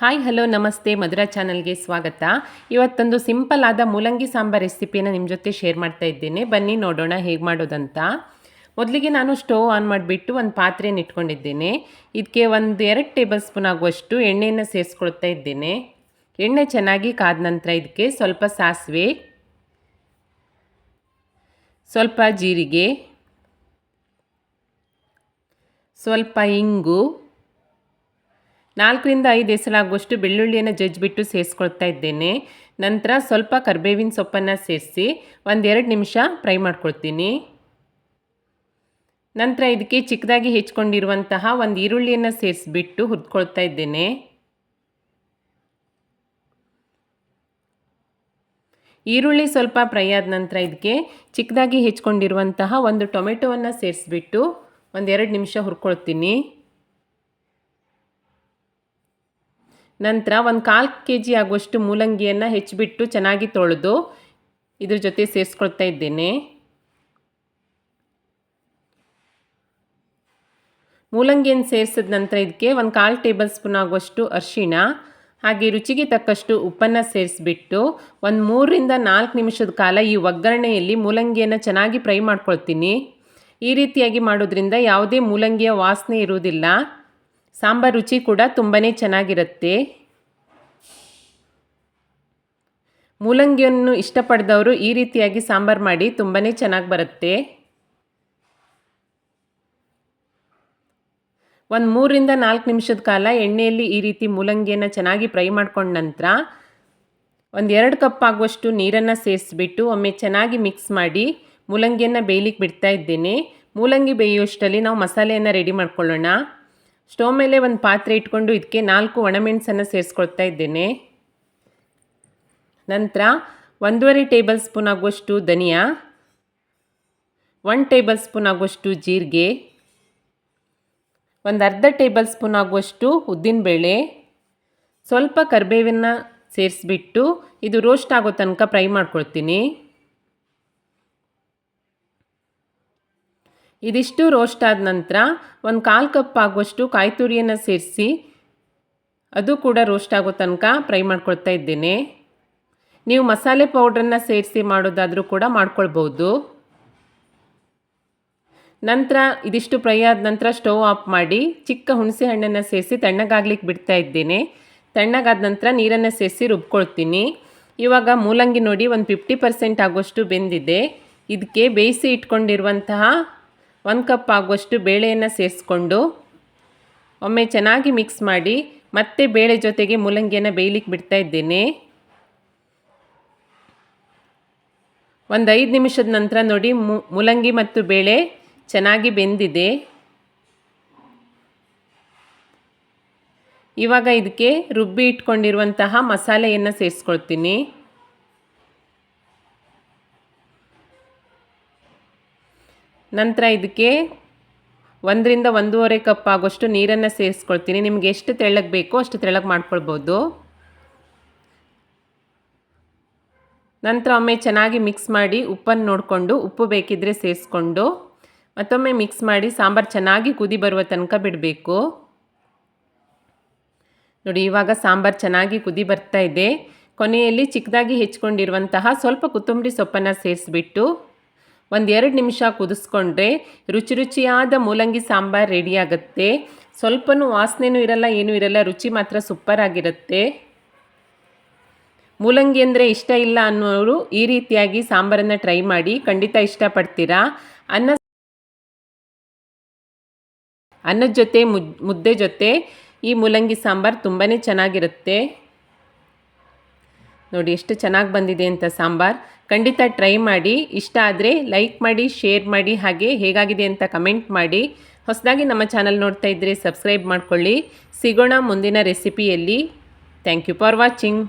Hi hello ನಮಸ್ತೆ. ಮಧುರಾ ಚಾನಲ್ಗೆ ಸ್ವಾಗತ. ಇವತ್ತೊಂದು ಸಿಂಪಲ್ ಆದ ಮೂಲಂಗಿ ಸಾಂಬಾರ್ ರೆಸಿಪಿನ ನಿಮ್ಮ ಜೊತೆ ಶೇರ್ ಮಾಡ್ತಾ ಇದ್ದೇನೆ. ಬನ್ನಿ ನೋಡೋಣ ಹೇಗೆ ಮಾಡೋದಂತ. ಮೊದಲಿಗೆ ನಾನು ಸ್ಟೋವ್ ಆನ್ ಮಾಡಿಬಿಟ್ಟು ಒಂದು ಪಾತ್ರೆಯನ್ನು ಇಟ್ಕೊಂಡಿದ್ದೇನೆ. ಇದಕ್ಕೆ ಒಂದು ಎರಡು ಟೇಬಲ್ ಸ್ಪೂನ್ ಆಗುವಷ್ಟು ಎಣ್ಣೆಯನ್ನು ಸೇರಿಸ್ಕೊಳ್ತಾ ಇದ್ದೇನೆ. ಎಣ್ಣೆ ಚೆನ್ನಾಗಿ ಕಾದ ನಂತರ ಇದಕ್ಕೆ ಸ್ವಲ್ಪ ಸಾಸಿವೆ, ಸ್ವಲ್ಪ ಜೀರಿಗೆ, ಸ್ವಲ್ಪ ಇಂಗು ನಾಲ್ಕರಿಂದ ಐದು ಹೆಸರಾಗುವಷ್ಟು ಬೆಳ್ಳುಳ್ಳಿಯನ್ನು ಜಜ್ಜಿಬಿಟ್ಟು ಸೇರಿಸ್ಕೊಳ್ತಾ ಇದ್ದೇನೆ. ನಂತರ ಸ್ವಲ್ಪ ಕರ್ಬೇವಿನ ಸೊಪ್ಪನ್ನು ಸೇರಿಸಿ ಒಂದೆರಡು ನಿಮಿಷ ಫ್ರೈ ಮಾಡ್ಕೊಳ್ತೀನಿ. ನಂತರ ಇದಕ್ಕೆ ಚಿಕ್ಕದಾಗಿ ಹೆಚ್ಕೊಂಡಿರುವಂತಹ ಒಂದು ಈರುಳ್ಳಿಯನ್ನು ಸೇರಿಸ್ಬಿಟ್ಟು ಹುರ್ಕೊಳ್ತಾ ಇದ್ದೇನೆ. ಈರುಳ್ಳಿ ಸ್ವಲ್ಪ ಫ್ರೈ ಆದ ನಂತರ ಇದಕ್ಕೆ ಚಿಕ್ಕದಾಗಿ ಹೆಚ್ಕೊಂಡಿರುವಂತಹ ಒಂದು ಟೊಮೆಟೊವನ್ನು ಸೇರಿಸ್ಬಿಟ್ಟು ಒಂದೆರಡು ನಿಮಿಷ ಹುರ್ಕೊಳ್ತೀನಿ. ನಂತರ ಒಂದು ಕಾಲು ಕೆ ಜಿ ಆಗುವಷ್ಟು ಮೂಲಂಗಿಯನ್ನು ಹೆಚ್ಚಿಬಿಟ್ಟು ಚೆನ್ನಾಗಿ ತೊಳೆದು ಇದ್ರ ಜೊತೆ ಸೇರಿಸ್ಕೊಳ್ತಾ ಇದ್ದೇನೆ. ಮೂಲಂಗಿಯನ್ನು ಸೇರಿಸಿದ ನಂತರ ಇದಕ್ಕೆ ಒಂದು ಕಾಲು ಟೇಬಲ್ ಸ್ಪೂನ್ ಆಗುವಷ್ಟು ಅರಿಶಿಣ, ಹಾಗೆ ರುಚಿಗೆ ತಕ್ಕಷ್ಟು ಉಪ್ಪನ್ನು ಸೇರಿಸ್ಬಿಟ್ಟು ಒಂದು ಮೂರರಿಂದ ನಾಲ್ಕು ನಿಮಿಷದ ಕಾಲ ಈ ಒಗ್ಗರಣೆಯಲ್ಲಿ ಮೂಲಂಗಿಯನ್ನು ಚೆನ್ನಾಗಿ ಫ್ರೈ ಮಾಡ್ಕೊಳ್ತೀನಿ. ಈ ರೀತಿಯಾಗಿ ಮಾಡೋದ್ರಿಂದ ಯಾವುದೇ ಮೂಲಂಗಿಯ ವಾಸನೆ ಇರುವುದಿಲ್ಲ. ಸಾಂಬಾರು ರುಚಿ ಕೂಡ ತುಂಬಾ ಚೆನ್ನಾಗಿರುತ್ತೆ. ಮೂಲಂಗಿಯನ್ನು ಇಷ್ಟಪಡ್ದವರು ಈ ರೀತಿಯಾಗಿ ಸಾಂಬಾರು ಮಾಡಿ ತುಂಬಾ ಚೆನ್ನಾಗಿ ಬರುತ್ತೆ. ಒಂದು ಮೂರಿಂದ ನಾಲ್ಕು ನಿಮಿಷದ ಕಾಲ ಎಣ್ಣೆಯಲ್ಲಿ ಈ ರೀತಿ ಮೂಲಂಗಿಯನ್ನು ಚೆನ್ನಾಗಿ ಫ್ರೈ ಮಾಡ್ಕೊಂಡ ನಂತರ ಒಂದು ಎರಡು ಕಪ್ ಆಗುವಷ್ಟು ನೀರನ್ನು ಸೇರಿಸ್ಬಿಟ್ಟು ಒಮ್ಮೆ ಚೆನ್ನಾಗಿ ಮಿಕ್ಸ್ ಮಾಡಿ ಮೂಲಂಗಿಯನ್ನು ಬೇಯಲಿಕ್ಕೆ ಬಿಡ್ತಾ ಇದ್ದೇನೆ. ಮೂಲಂಗಿ ಬೇಯುವಷ್ಟರಲ್ಲಿ ನಾವು ಮಸಾಲೆಯನ್ನು ರೆಡಿ ಮಾಡ್ಕೊಳ್ಳೋಣ. ಸ್ಟವ್ ಮೇಲೆ ಒಂದು ಪಾತ್ರೆ ಇಟ್ಕೊಂಡು ಇದಕ್ಕೆ ನಾಲ್ಕು ಒಣಮೆಣಸನ್ನು ಸೇರಿಸ್ಕೊಳ್ತಾ ಇದ್ದೇನೆ. ನಂತರ ಒಂದೂವರೆ ಟೇಬಲ್ ಸ್ಪೂನ್ ಆಗುವಷ್ಟು ಧನಿಯಾ, ಒನ್ ಟೇಬಲ್ ಸ್ಪೂನ್ ಆಗುವಷ್ಟು ಜೀರಿಗೆ, ಒಂದು ಅರ್ಧ ಟೇಬಲ್ ಸ್ಪೂನ್ ಆಗುವಷ್ಟು ಉದ್ದಿನಬೇಳೆ, ಸ್ವಲ್ಪ ಕರಿಬೇವನ್ನು ಸೇರಿಸ್ಬಿಟ್ಟು ಇದು ರೋಸ್ಟ್ ಆಗೋ ತನಕ ಫ್ರೈ ಮಾಡ್ಕೊಳ್ತೀನಿ. ಇದಿಷ್ಟು ರೋಸ್ಟ್ ಆದ ನಂತರ ಒಂದು ಕಾಲು ಕಪ್ ಆಗುವಷ್ಟು ಕಾಯಿ ತುರಿಯನ್ನು ಸೇರಿಸಿ ಅದು ಕೂಡ ರೋಸ್ಟ್ ಆಗೋ ತನಕ ಫ್ರೈ ಮಾಡ್ಕೊಳ್ತಾ ಇದ್ದೇನೆ. ನೀವು ಮಸಾಲೆ ಪೌಡ್ರನ್ನು ಸೇರಿಸಿ ಮಾಡೋದಾದರೂ ಕೂಡ ಮಾಡ್ಕೊಳ್ಬೋದು ನಂತರ ಇದಿಷ್ಟು ಫ್ರೈ ಆದ ನಂತರ ಸ್ಟವ್ ಆಫ್ ಮಾಡಿ ಚಿಕ್ಕ ಹುಣಸೆ ಹಣ್ಣನ್ನು ಸೇರಿಸಿ ತಣ್ಣಗಾಗ್ಲಿಕ್ಕೆ ಬಿಡ್ತಾ ಇದ್ದೇನೆ. ತಣ್ಣಗಾದ ನಂತರ ನೀರನ್ನು ಸೇರಿಸಿ ರುಬ್ಕೊಳ್ತೀನಿ. ಇವಾಗ ಮೂಲಂಗಿ ನೋಡಿ ಒಂದು ಫಿಫ್ಟಿ ಪರ್ಸೆಂಟ್ ಆಗುವಷ್ಟು ಬೆಂದಿದೆ. ಇದಕ್ಕೆ ಬೇಯಿಸಿ ಇಟ್ಕೊಂಡಿರುವಂತಹ ಒಂದು ಕಪ್ ಆಗುವಷ್ಟು ಬೇಳೆಯನ್ನು ಸೇರಿಸ್ಕೊಂಡು ಒಮ್ಮೆ ಚೆನ್ನಾಗಿ ಮಿಕ್ಸ್ ಮಾಡಿ ಮತ್ತೆ ಬೇಳೆ ಜೊತೆಗೆ ಮೂಲಂಗಿಯನ್ನು ಬೇಯಲಿಕ್ಕೆ ಬಿಡ್ತಾ ಇದ್ದೇನೆ. ಒಂದು ಐದು ನಿಮಿಷದ ನಂತರ ನೋಡಿ ಮೂಲಂಗಿ ಮತ್ತು ಬೇಳೆ ಚೆನ್ನಾಗಿ ಬೆಂದಿದೆ. ಇವಾಗ ಇದಕ್ಕೆ ರುಬ್ಬಿ ಇಟ್ಕೊಂಡಿರುವಂತಹ ಮಸಾಲೆಯನ್ನು ಸೇರಿಸ್ಕೊಳ್ತೀನಿ. ನಂತರ ಇದಕ್ಕೆ ಒಂದರಿಂದ ಒಂದೂವರೆ ಕಪ್ ಆಗೋಷ್ಟು ನೀರನ್ನು ಸೇರಿಸ್ಕೊಳ್ತೀನಿ. ನಿಮಗೆ ಎಷ್ಟು ತೆಳ್ಳಗೆ ಬೇಕೋ ಅಷ್ಟು ತೆಳ್ಳಗೆ ಮಾಡ್ಕೊಳ್ಬೋದು. ನಂತರ ಒಮ್ಮೆ ಚೆನ್ನಾಗಿ ಮಿಕ್ಸ್ ಮಾಡಿ ಉಪ್ಪನ್ನು ನೋಡಿಕೊಂಡು ಉಪ್ಪು ಬೇಕಿದ್ದರೆ ಸೇರಿಸ್ಕೊಂಡು ಮತ್ತೊಮ್ಮೆ ಮಿಕ್ಸ್ ಮಾಡಿ ಸಾಂಬಾರು ಚೆನ್ನಾಗಿ ಕುದಿ ಬರುವ ತನಕ ಬಿಡಬೇಕು. ನೋಡಿ, ಇವಾಗ ಸಾಂಬಾರು ಚೆನ್ನಾಗಿ ಕುದಿ ಬರ್ತಾ ಇದೆ. ಕೊನೆಯಲ್ಲಿ ಚಿಕ್ಕದಾಗಿ ಹೆಚ್ಕೊಂಡಿರುವಂತಹ ಸ್ವಲ್ಪ ಕೊತ್ತಂಬರಿ ಸೊಪ್ಪನ್ನು ಸೇರಿಸ್ಬಿಟ್ಟು ಒಂದು ಎರಡು ನಿಮಿಷ ಕುದಿಸ್ಕೊಂಡ್ರೆ ರುಚಿ ರುಚಿಯಾದ ಮೂಲಂಗಿ ಸಾಂಬಾರು ರೆಡಿಯಾಗುತ್ತೆ ಸ್ವಲ್ಪನೂ ವಾಸನೆನೂ ಇರಲ್ಲ, ಏನೂ ಇರಲ್ಲ, ರುಚಿ ಮಾತ್ರ ಸೂಪರ್ ಆಗಿರುತ್ತೆ. ಮೂಲಂಗಿ ಅಂದರೆ ಇಷ್ಟ ಇಲ್ಲ ಅನ್ನೋರು ಈ ರೀತಿಯಾಗಿ ಸಾಂಬಾರನ್ನು ಟ್ರೈ ಮಾಡಿ ಖಂಡಿತ ಇಷ್ಟಪಡ್ತೀರಾ? ಅನ್ನ ಅನ್ನದ ಜೊತೆ ಮುದ್ದೆ ಜೊತೆ ಈ ಮೂಲಂಗಿ ಸಾಂಬಾರು ತುಂಬಾ ಚೆನ್ನಾಗಿರುತ್ತೆ. ನೋಡಿ ಎಷ್ಟು ಚೆನ್ನಾಗಿ ಬಂದಿದೆ ಅಂತ ಸಾಂಬಾರು. ಖಂಡಿತ ಟ್ರೈ ಮಾಡಿ, ಇಷ್ಟ ಆದರೆ ಲೈಕ್ ಮಾಡಿ ಶೇರ್ ಮಾಡಿ, ಹಾಗೆ ಹೇಗಾಗಿದೆ ಅಂತ ಕಮೆಂಟ್ ಮಾಡಿ. ಹೊಸದಾಗಿ ನಮ್ಮ ಚಾನಲ್ ನೋಡ್ತಾ ಇದ್ದರೆ ಸಬ್ಸ್ಕ್ರೈಬ್ ಮಾಡ್ಕೊಳ್ಳಿ. ಸಿಗೋಣ ಮುಂದಿನ ರೆಸಿಪಿಯಲ್ಲಿ ಥ್ಯಾಂಕ್ ಯು ಫಾರ್ ವಾಚಿಂಗ್